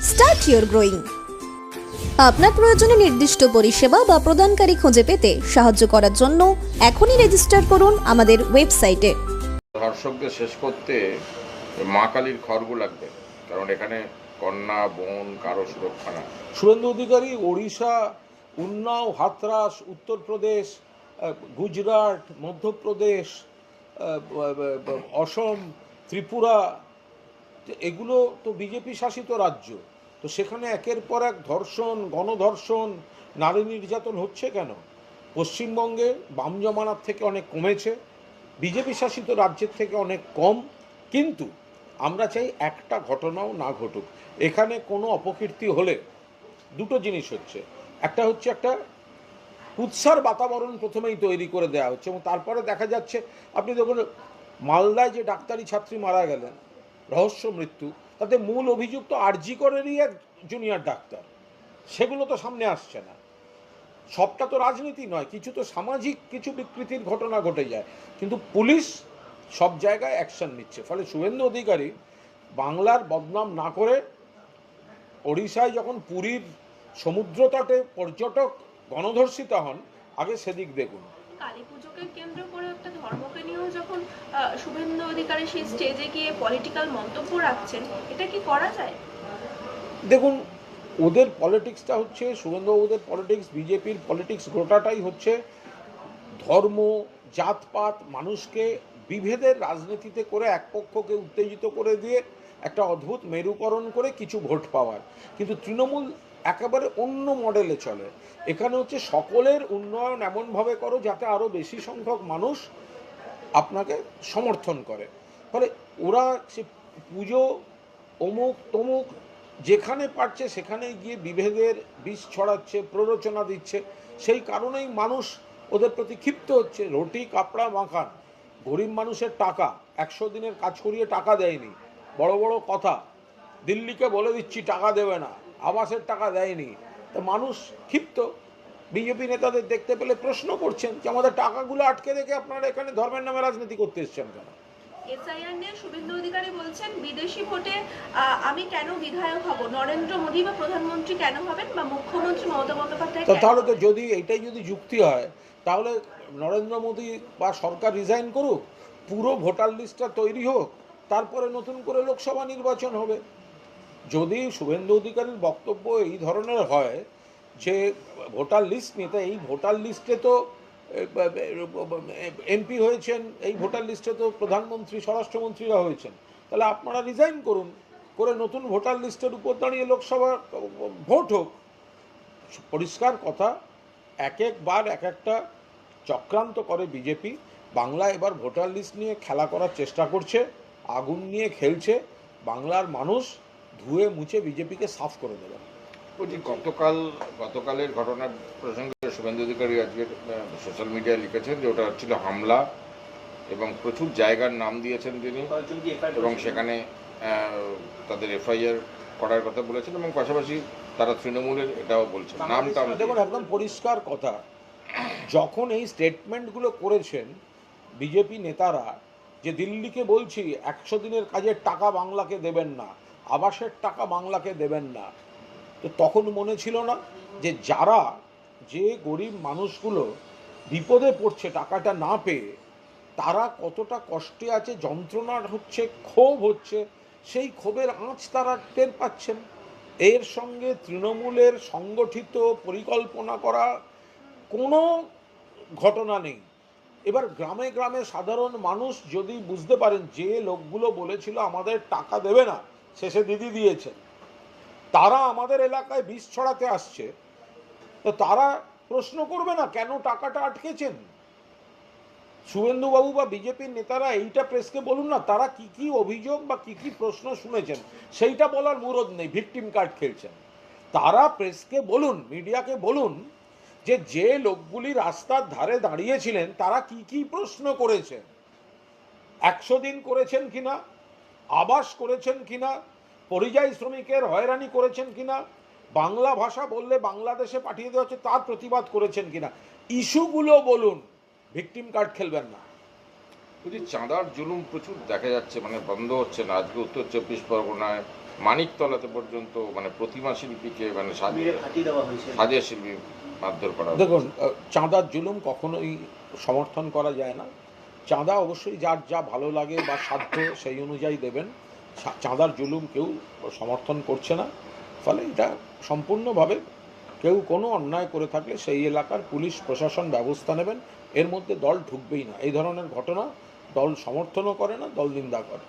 start your growing আপনার প্রয়োজনে নির্দিষ্ট পরিষেবা বা প্রদানকারী খুঁজে পেতে সাহায্য করার জন্য এখনই রেজিস্টার করুন আমাদের ওয়েবসাইটে ধর্ষকদের শেষ করতে মা কালীর খড়গ লাগবে কারণ এখানে কন্যা বোন কারও সুরক্ষা না শুভেন্দু অধিকারী ওড়িশা উন্নাও হাতরাস উত্তরপ্রদেশ গুজরাট মধ্যপ্রদেশ অসম ত্রিপুরা তো এগুলো তো বিজেপি শাসিত রাজ্য। তো সেখানে একের পর এক ধর্ষণ, গণধর্ষণ, নারী নির্যাতন হচ্ছে কেন? পশ্চিমবঙ্গে বাম জমানার থেকে অনেক কমেছে, বিজেপি শাসিত রাজ্যের থেকে অনেক কম, কিন্তু আমরা চাই একটা ঘটনাও না ঘটুক। এখানে কোনো অপকীর্তি হলে দুটো জিনিস হচ্ছে। একটা হচ্ছে একটা উৎসার বাতাবরণ প্রথমেই তৈরি করে দেওয়া হচ্ছে এবং তারপরে দেখা যাচ্ছে, আপনি দেখুন মালদায় যে ডাক্তারি ছাত্রী মারা গেলেন রহস্য মৃত্যু, তাতে মূল অভিযুক্ত আরজি করেরই এক জুনিয়র ডাক্তার। সেগুলো তো সামনে আসছে না। সবটা তো রাজনীতি নয়, কিছু তো সামাজিক, কিছু বিকৃতির ঘটনা ঘটে যায়। কিন্তু পুলিশ সব জায়গায় অ্যাকশন নিচ্ছে। ফলে শুভেন্দু অধিকারী বাংলার বদনাম না করে ওড়িশায় যখন পুরীর সমুদ্র তটে পর্যটক গণধর্ষিতা হন, আগে সেদিক দেখুন। কালী পুজোকে কেন্দ্র করে একটা ধর্মকে নিয়েও যখন শুভেন্দু অধিকারী সেই স্টেজে গিয়ে পলিটিক্যাল মন্তব্য রাখছেন, এটা কি করা যায়? দেখুন, ওদের পলিটিক্সটা হচ্ছে, শুভেন্দুবাবুদের পলিটিক্স বিজেপির পলিটিক্স গোটাটাই হচ্ছে ধর্ম, জাতপাত, মানুষকে বিভেদের রাজনীতিতে করে এক পক্ষকে উত্তেজিত করে দিয়ে একটা অদ্ভুত মেরুকরণ করে কিছু ভোট পাওয়ার। কিন্তু তৃণমূল একেবারে অন্য মডেলে চলে। এখানে হচ্ছে সকলের উন্নয়ন এমনভাবে করো যাতে আরও বেশি সংখ্যক মানুষ আপনাকে সমর্থন করে। ফলে ওরা সে পুজো, অমুক, তমুক, যেখানে পারছে সেখানে গিয়ে বিভেদের বিষ ছড়াচ্ছে, প্ররোচনা দিচ্ছে। সেই কারণেই মানুষ ওদের প্রতি ক্ষিপ্ত হচ্ছে। রুটি, কাপড়া মাখান, গরিব মানুষের টাকা, একশো দিনের কাজ করিয়ে টাকা দেয়নি। বড় বড় কথা, দিল্লিকে বলে দিচ্ছি, টাকা দেবে না। আবাসের টাকা দেয়নি। তো মানুষ ক্ষিপ্ত। বিজেপি নেতাদের দেখতে পেলে প্রশ্ন করছেন যে আমাদের টাকাগুলো আটকে রেখে আপনারা এখানে ধর্মের নামে রাজনীতি করতে এসছেন কেন? এসআইআর নিয়ে শুভেন্দু অধিকারী বলছেন বিদেশি ভোটে আমি কেন বিধায়ক হব? নরেন্দ্র মোদী বা প্রধানমন্ত্রী কেন হবেন বা মুখ্যমন্ত্রী মমতা বন্দ্যোপাধ্যায় তাহলে তো যদি এটাই যদি যুক্তি হয় তাহলে নরেন্দ্র মোদী বা সরকার রিজাইন করুক পুরো ভোটার লিস্টটা তৈরি হোক তারপরে নতুন করে লোকসভা নির্বাচন হবে। যদি শুভেন্দু অধিকারীর বক্তব্য এই ধরনের হয় যে ভোটার লিস্ট নিতে, এই ভোটার লিস্টে তো এমপি হয়েছেন, এই ভোটার লিস্টে তো প্রধানমন্ত্রী, স্বরাষ্ট্রমন্ত্রীরা হয়েছেন, তাহলে আপনারা রিজাইন করুন, করে নতুন ভোটার লিস্টের উপর দাঁড়িয়ে লোকসভা ভোট হোক। পরিষ্কার কথা, এক একবার এক একটা চক্রান্ত করে বিজেপি, বাংলা এবার ভোটার লিস্ট নিয়ে খেলা করার চেষ্টা করছে, আগুন নিয়ে খেলছে, বাংলার মানুষ ধুয়ে মুছে বিজেপিকে সাফ করে দেবে। বলছি গতকাল গতকালের ঘটনার প্রসঙ্গে শুভেন্দু অধিকারী আজকে সোশ্যাল মিডিয়ায় লিখেছেন যে ওটা হচ্ছিল হামলা এবং প্রচুর জায়গার নাম দিয়েছেন তিনি এবং সেখানে তাদের এফআইআর করার কথা বলেছেন এবং পাশাপাশি তারা তৃণমূলের এটাও বলছেন। নামটা দেখুন একদম পরিষ্কার কথা। যখন এই স্টেটমেন্টগুলো করেছেন বিজেপি নেতারা যে দিল্লিকে বলছি একশো দিনের কাজের টাকা বাংলাকে দেবেন না আবাসের টাকা বাংলাকে দেবেন না। তো তখন মনে ছিল না যে যারা যে গরিব মানুষগুলো বিপদে পড়ছে, টাকাটা না পেয়ে, তারা কতটা কষ্টে আছে যন্ত্রণা হচ্ছে, ক্ষোভ হচ্ছে, সেই ক্ষোভের আঁচ তারা টের পাচ্ছেন। এর সঙ্গে তৃণমূলের সংগঠিত পরিকল্পনা করা কোনো ঘটনা নেই। এবার গ্রামে গ্রামে সাধারণ মানুষ যদি বুঝতে পারেন, যে লোকগুলো বলেছিল আমাদের টাকা দেবে না শেষে দিদি দিয়েছে তারা আমাদের এলাকায় বিষ ছড়াতে আসছে। তো তারা প্রশ্ন করবে না, কেন টাকাটা আটকেছেন? শুভেন্দুবাবু বা বিজেপির নেতারা এইটা প্রেসকে বলুন না, তারা কি কি অভিযোগ বা কি কি প্রশ্ন শুনেছেন, সেইটা বলার মুরদ নেই, ভিকটিম কার্ড খেলছেন। তারা প্রেসকে বলুন, মিডিয়াকে বলুন, যে যে লোকগুলি রাস্তার ধারে দাঁড়িয়েছিলেন, তারা কি কি প্রশ্ন করেছেন? একশো দিন করেছেন কিনা? আবাস করেছেন কিনা পরিযায়ী শ্রমিকের হয়রানি করেছেন কিনা বাংলা ভাষা বললে বাংলাদেশে পাঠিয়ে দেওয়া হচ্ছে তার প্রতিবাদ করেছেন কিনা ইস্যুগুলো বলুন ভিকটিম কার্ড খেলবেন না। বলছি চাঁদার জুলুম প্রচুর দেখা যাচ্ছে মানে বন্ধ হচ্ছে না আজকে উত্তর চব্বিশ পরগনায় মানিকতলাতে পর্যন্ত মানে প্রতিমা শিল্পীকে মানে সাজিয়ে শিল্পী মারধর করা দেখুন চাঁদার জুলুম কখনোই সমর্থন করা যায় না। চাঁদা অবশ্যই যার যা ভালো লাগে বা সাধ্য সেই অনুযায়ী দেবেন। চাঁদার জুলুম কেউ সমর্থন করছে না। ফলে এটা সম্পূর্ণভাবে কেউ কোনো অন্যায় করে থাকলে সেই এলাকার পুলিশ প্রশাসন ব্যবস্থা নেবেন। এর মধ্যে দল ঢুকবেই না। এই ধরনের ঘটনা দল সমর্থনও করে না দল নিন্দা করে।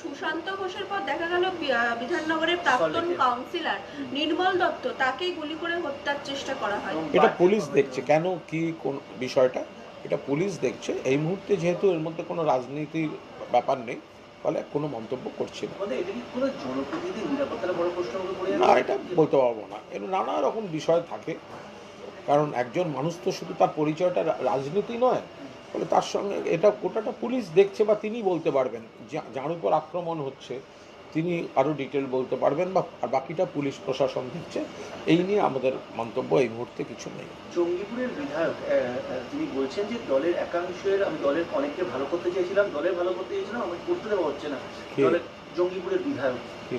সুশান্ত ঘোষের পর দেখা গেল বিধাননগরের প্রাক্তন কাউন্সিলর নির্মল দত্ত তাকেই গুলি করে হত্যার চেষ্টা করা হয়। এটা পুলিশ দেখছে। কেন কি কোন বিষয়টা? এটা পুলিশ দেখছে। এই মুহূর্তে যেহেতু এর মধ্যে কোনো রাজনীতির ব্যাপার নেই ফলে কোনো মন্তব্য করছি না। মানে এটা না বলতে পারব না। এর নানা রকম বিষয় থাকে। কারণ একজন মানুষ তো শুধু তার পরিচয়টা রাজনীতি নয় ফলে তার সঙ্গে এটা গোটাটা পুলিশ দেখছে বা তিনি বলতে পারবেন। যা- যার উপর আক্রমণ হচ্ছে। তিনি আরও ডিটেল বলতে পারবেন বা আর বাকিটা পুলিশ প্রশাসন দেখছে এই নিয়ে আমাদের মন্তব্য এই মুহূর্তে কিছু নেই। জঙ্গিপুরের বিধায়ক তিনি বলছেন যে দলের একাংশের আমি দলের অনেককে ভালো করতে চেয়েছিলাম দলের ভালো করতে চেয়েছিলাম আমাকে করতে দেওয়া হচ্ছে না। দলের জঙ্গিপুরের বিধায়ক। কি?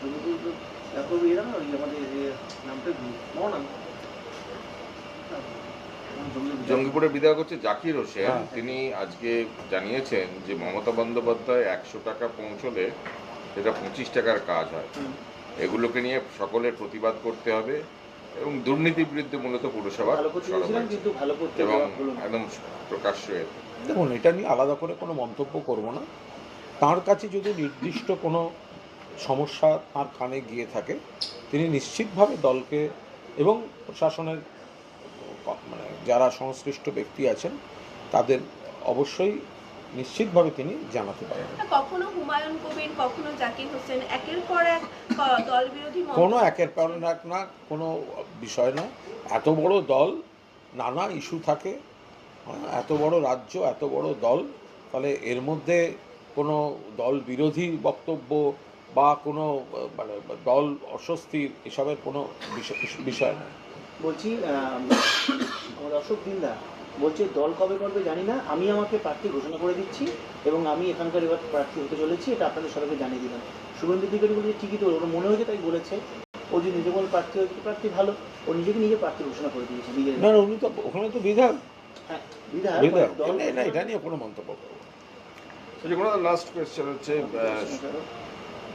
জঙ্গিপুর তো দেখো এরা না ওই আমাদের নামটা কি? জঙ্গিপুরের বিধায়ক হচ্ছে জাকির হোসেন। হ্যাঁ। তিনি আজকে জানিয়েছেন যে মমতা বন্দ্যোপাধ্যায় একশো টাকা পৌঁছলে সেটা পঁচিশ টাকার কাজ হয়। এগুলোকে নিয়ে সকলের প্রতিবাদ করতে হবে এবং দুর্নীতির বিরুদ্ধে মূলত পুরসভা এবং। একদম প্রকাশ্য দেখুন এটা নিয়ে আলাদা করে কোনো মন্তব্য করব না। তার কাছে যদি নির্দিষ্ট কোনো সমস্যা তার কানে গিয়ে থাকে তিনি নিশ্চিতভাবে দলকে এবং প্রশাসনের মানে যারা সংশ্লিষ্ট ব্যক্তি আছেন তাদের অবশ্যই নিশ্চিতভাবে তিনি জানাতে পারেন। কখনো হুমায়ুন কবির কখনো জাকির হোসেন একের পর এক দল বিরোধী কোনো একের পর এক না কোনো বিষয় না এত বড় দল নানা ইস্যু থাকে হ্যাঁ, এত বড় রাজ্য এত বড় দল ফলে এর মধ্যে কোনো দল বিরোধী বক্তব্য বা কোনো মানে দল অস্বস্তির এসবের কোনো বিষয়- বিষয় নয়। বলছি আম, আমার অশোক দিন্দা বলছে দল কবে করবে জানি না। আমি আমাকে প্রার্থী ঘোষণা করে দিচ্ছি এবং আমি এখানকার এবার প্রার্থী হতে চলেছি এটা আপনাদের সবাইকে জানিয়ে দিলাম। শুভেন্দু অধিকারী বলছে ঠিকই তো ওর মনে হয়েছে তাই বলেছে। ও যে নিজে বলে প্রার্থী হয়েছে প্রার্থী ভালো। ও নিজেকে নিজে প্রার্থী ঘোষণা করে দিয়েছে নিজের না না, উনি তো ওখানে তো বিধায়ক। হ্যাঁ বিধায়ক বিধায়ক। এটা- এটা এটা নিয়ে কোনো মন্তব্য করব কোনো লাস্ট কোয়েশ্চেন হচ্ছে আহ,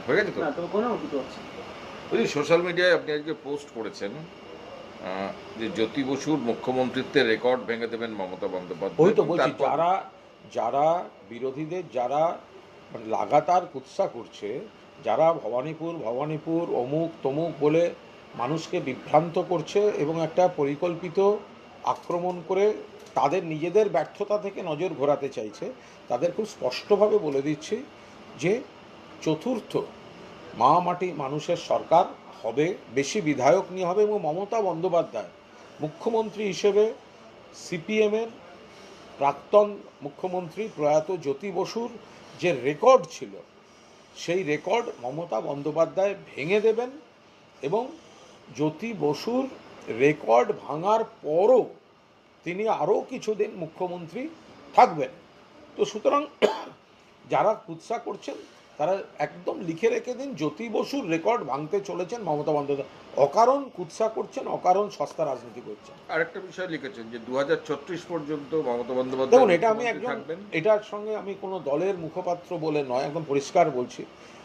হয়ে গেছে তো? না তোমার কোনো কিছু আছে। বলছি সোশ্যাল মিডিয়ায় আপনি আজকে পোস্ট করেছেন যে জ্যোতি বসুর মুখ্যমন্ত্রিত্বের রেকর্ড ভেঙে দেবেন মমতা বন্দ্যোপাধ্যায়। ওই তো বলছি যারা যারা বিরোধীদের যারা মানে লাগাতার কুৎসা করছে যারা ভবানীপুর ভবানীপুর অমুক তমুক বলে মানুষকে বিভ্রান্ত করছে এবং একটা পরিকল্পিত আক্রমণ করে তাদের নিজেদের ব্যর্থতা থেকে নজর ঘোরাতে চাইছে তাদের খুব স্পষ্টভাবে বলে দিচ্ছি যে চতুর্থ মা মাটি মানুষের সরকার হবে, বেশি বিধায়ক নিয়ে হবে এবং মমতা বন্দ্যোপাধ্যায় মুখ্যমন্ত্রী হিসেবে সিপিএমের প্রাক্তন মুখ্যমন্ত্রী প্রয়াত জ্যোতি বসুর যে রেকর্ড ছিল, সেই রেকর্ড মমতা বন্দ্যোপাধ্যায় ভেঙে দেবেন এবং জ্যোতি বসুর রেকর্ড ভাঙার পরও তিনি আরও কিছুদিন মুখ্যমন্ত্রী থাকবেন। তো সুতরাং যারা কুৎসা করছেন তারা একদম লিখে রেখে দিন জ্যোতি বসুর রেকর্ড ভাঙতে চলেছেন মমতা বন্দ্যোপাধ্যায়। অকারণ কুৎসা করছেন অকারণ সস্তা রাজনীতি করছেন। আরেকটা বিষয় লিখেছেন যে দুহাজার ছত্রিশ পর্যন্ত মমতা বন্দ্যোপাধ্যায় দেখুন এটা আমি একজন এটার সঙ্গে আমি কোনো দলের মুখপাত্র বলে নয় একদম পরিষ্কার বলছি।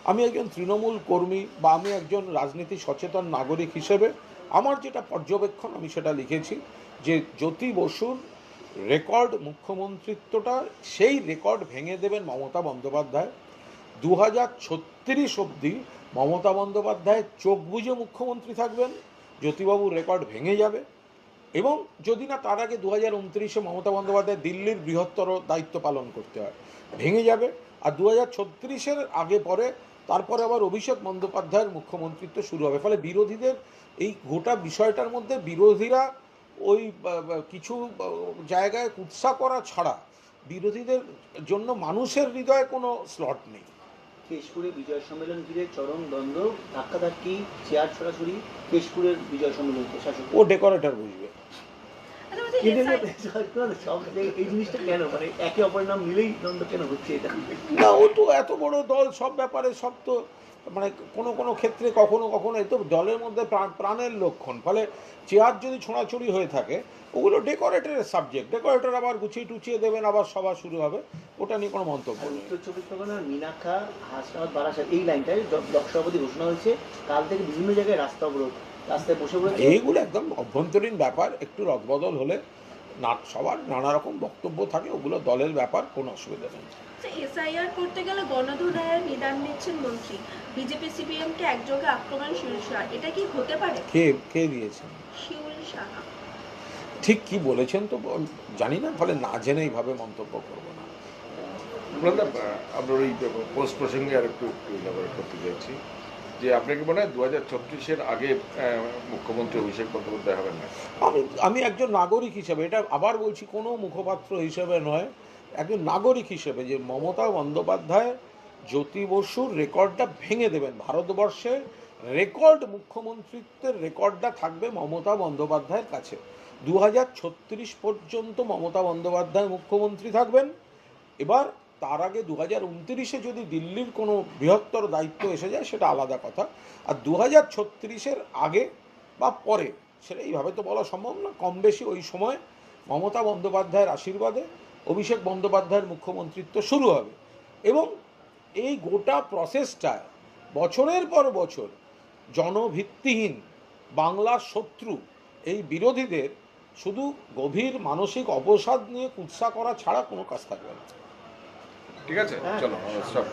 আমি একজন তৃণমূল কর্মী বা আমি একজন রাজনীতি সচেতন নাগরিক হিসেবে আমার যেটা পর্যবেক্ষণ আমি সেটা লিখেছি যে জ্যোতি বসুর রেকর্ড মুখ্যমন্ত্রিত্বটা সেই রেকর্ড ভেঙে দেবেন মমতা বন্দ্যোপাধ্যায়। দু হাজার ছত্রিশ অবধি মমতা বন্দ্যোপাধ্যায় চোখ বুঝে মুখ্যমন্ত্রী থাকবেন, জ্যোতিবাবুর রেকর্ড ভেঙে যাবে এবং যদি না তার আগে দু হাজার উনত্রিশে মমতা বন্দ্যোপাধ্যায় দিল্লির বৃহত্তর দায়িত্ব পালন করতে হয়, ভেঙে যাবে। আর দু হাজার ছত্রিশের আগে পরে তারপরে আবার অভিষেক বন্দ্যোপাধ্যায়ের মুখ্যমন্ত্রিত্ব শুরু হবে। ফলে বিরোধীদের এই গোটা বিষয়টার মধ্যে বিরোধীরা ওই কিছু জায়গায় কুৎসা করা ছাড়া বিরোধীদের জন্য মানুষের হৃদয়ে কোনো স্লট নেই। কেশপুরে বিজয় সম্মেলন ঘিরে চরম দ্বন্দ্ব ধাক্কাধাক্কি চেয়ার ছড়াছড়ি কেশপুরের বিজয় সম্মেলন শাসক ও ডেকোরেটর বুঝবে আচ্ছা, জায়গায় এই জিনিসটা কেন? মানে একে অপরের নাম মিলেই দ্বন্দ্ব কেন হচ্ছে এটা? না ও তো এত বড় দল সব ব্যাপারে সব তো মানে কোনো কোনো ক্ষেত্রে কখনো কখনো এ তো দলের মধ্যে প্রাণ- প্রাণের লক্ষণ। ফলে চেয়ার যদি ছোঁড়াছুড়ি হয়ে থাকে ওগুলো ডেকোরেটরের সাবজেক্ট। ডেকোরেটর আবার গুছিয়ে টুচিয়ে দেবেন আবার সভা শুরু হবে। ওটা নিয়ে কোনো মন্তব্য নেই। উত্তর চব্বিশ পরগনার মিনাখা হাসনাবাদ বারাসাত এই লাইনটায় ব্লক সভাপতি ঘোষণা হয়েছে। কাল থেকে বিভিন্ন জায়গায় রাস্তা অবরোধ। রাস্তায় বসে পড়েছে। এইগুলো একদম অভ্যন্তরীণ ব্যাপার। একটু রদবদল হলে না সবার নানা রকম বক্তব্য থাকে ওগুলো দলের ব্যাপার কোনো অসুবিধা নেই। এসআইআর করতে গেলে গণধর রায়ের নিদান নিচ্ছেন মন্ত্রী। বিজেপি সিপিএম কে একযোগে আক্রমণ শীর্ষা এটা কি হতে পারে? কে কে দিয়েছেন? শিউল সাহা। ঠিক কি বলেছেন তো জানি না ফলে না জেনে এইভাবে মন্তব্য করব না। আপনাদের আপনার ওই পোস্ট প্রসঙ্গে আর একটু করতে চাইছি। যে আপনাকে মনে হয় দু হাজার আগে মুখ্যমন্ত্রী অভিষেক বন্দ্যোপাধ্যায় হবেন না? আমি আমি একজন নাগরিক হিসেবে, এটা আবার বলছি, কোনো মুখপাত্র হিসেবে নয়, একজন নাগরিক হিসেবে যে মমতা বন্দ্যোপাধ্যায়, জ্যোতি বসুর রেকর্ডটা ভেঙে দেবেন ভারতবর্ষে, রেকর্ড মুখ্যমন্ত্রিত্বের রেকর্ডটা থাকবে মমতা বন্দ্যোপাধ্যায়ের কাছে। দু হাজার ছত্রিশ পর্যন্ত মমতা বন্দ্যোপাধ্যায় মুখ্যমন্ত্রী থাকবেন। এবার তার আগে দু হাজার উনত্রিশে যদি দিল্লির কোনো বৃহত্তর দায়িত্ব এসে যায়, সেটা আলাদা কথা। আর দু হাজার ছত্রিশের আগে বা পরে, সেটা এইভাবে তো বলা সম্ভব না। কম বেশি ওই সময় মমতা বন্দ্যোপাধ্যায়ের আশীর্বাদে অভিষেক বন্দ্যোপাধ্যায়ের মুখ্যমন্ত্রিত্ব শুরু হবে। এবং এই গোটা প্রসেসটা বছরের পর বছর জনভিত্তিহীন বাংলার শত্রু এই বিরোধীদের শুধু গভীর মানসিক অবসাদ নিয়ে কুৎসা করা ছাড়া কোনো কাজ থাকবে না। ঠিক আছে? চলো স্টপ